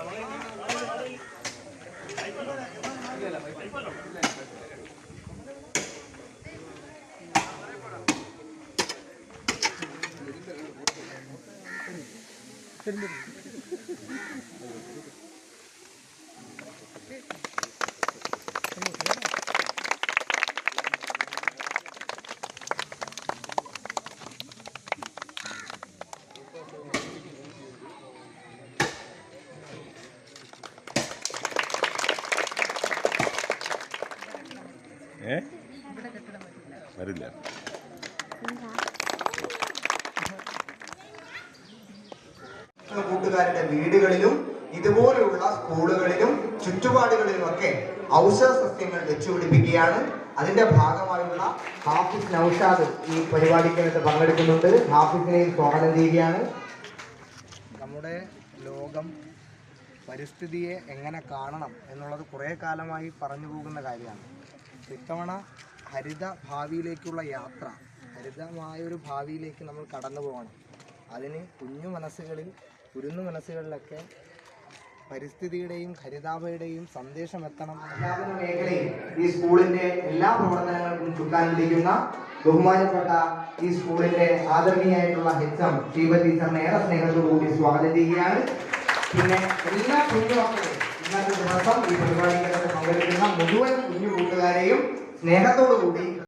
എല്ലാവരും വരില്ല. കൂട്ടുകാരുടെ വീടുകളിലും ഇതുപോലെയുള്ള സ്കൂളുകളിലും ചുറ്റുപാടുകളിലുമൊക്കെ ഔഷധ സസ്യങ്ങൾ വെച്ചുപിടിപ്പിക്കുകയാണ്. അതിന്റെ ഭാഗമായുള്ള ഹാഫിസ് നൌഷാദ് ഈ പരിപാടിക്കകത്ത് പങ്കെടുക്കുന്നുണ്ട്. ഹാഫിസിനെയും സ്വാഗതം ചെയ്യുകയാണ്. നമ്മുടെ ലോകം പരിസ്ഥിതിയെ എങ്ങനെ കാണണം എന്നുള്ളത് കുറേ കാലമായി പറഞ്ഞു പോകുന്ന കാര്യമാണ്. ഇത്തവണ ഹരിത ഭാവിയിലേക്കുള്ള യാത്ര ഹരിതമായൊരു ഭാവിയിലേക്ക് നമ്മൾ കടന്നു പോകണം. അതിന് കുഞ്ഞു മനസ്സുകളിൽ കുരുന്നു മനസ്സുകളിലൊക്കെ പരിസ്ഥിതിയുടെയും ഹരിതാഭയുടെയും സന്ദേശം എത്തണം. അധ്യാപന മേഖലയിൽ ഈ സ്കൂളിന്റെ എല്ലാ പ്രവർത്തനങ്ങൾക്കും ചുക്കാൻ പിടിക്കുന്ന ബഹുമാനപ്പെട്ട ഈ സ്കൂളിന്റെ ആദരണീയായിട്ടുള്ള ഹെച്ച് എം ശ്രീപതി ടീച്ചറിനെ ഏറെ സ്നേഹത്തോടുകൂടി സ്വാഗതം ചെയ്യുകയാണ്. പിന്നെ എല്ലാ കുഞ്ഞുമക്കളെയും ഇന്നത്തെ ദിവസം ഈ പരിപാടിക്കകത്ത് പങ്കെടുക്കുന്ന മുഴുവൻ കുഞ്ഞു കൂട്ടുകാരെയും സ്നേഹത്തോടു കൂടി